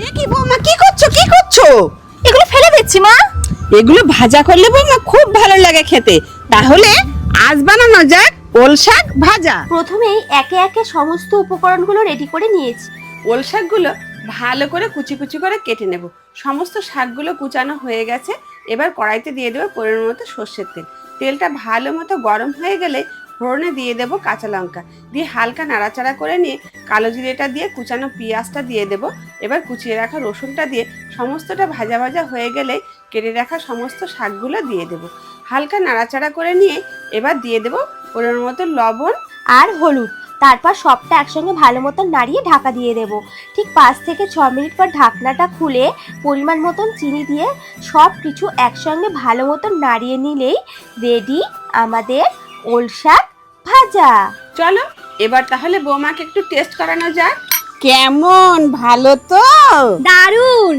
এ কি বৌমা কি করছ কি করছ? এগুলো ফেলে দিচ্ছি মা। এগুলো ভাজা করলে বৌমা খুব ভালো লাগে খেতে। তাহলে আজ বানানো যাক ওল শাক ভাজা। প্রথমেই একে একে সমস্ত উপকরণগুলো রেডি করে নিয়েছি। ওল শাকগুলো ভালো করে কুচি কুচি করে কেটে নেব। সমস্ত শাকগুলো কুচানো হয়ে গেছে। এবার কড়াইতে দিয়ে দেবো পরিমাণ মতো সর্ষের তেল। তেলটা ভালো মতো গরম হয়ে গেলে ফোড়নে দিয়ে দেবো কাঁচা লঙ্কা। দিয়ে হালকা নাড়াচাড়া করে নিয়ে কালো জিরেটা দিয়ে কুচানো পেঁয়াজটা দিয়ে দেবো। এবার কুচিয়ে রাখা রসুনটা দিয়ে সমস্তটা ভাজা ভাজা হয়ে গেলে কেটে রাখা সমস্ত শাকগুলো দিয়ে দেবো। হালকা নাড়াচাড়া করে নিয়ে এবার দিয়ে দেবো পরিমাণ মতো লবণ আর হলুদ। তারপর সবটা একসঙ্গে ভালো মতন নাড়িয়ে ঢাকা দিয়ে দেব। ঠিক পাঁচ থেকে ছ মিনিট পর ঢাকনাটা খুলে পরিমাণ মতন চিনি দিয়ে সব কিছু একসঙ্গে ভালো মতন নাড়িয়ে নিলেই রেডি আমাদের ওল ভাজা চলো এবার তাহলে বৌমাকে একটু টেস্ট করানো যাক। কেমন? ভালো তো? দারুণ।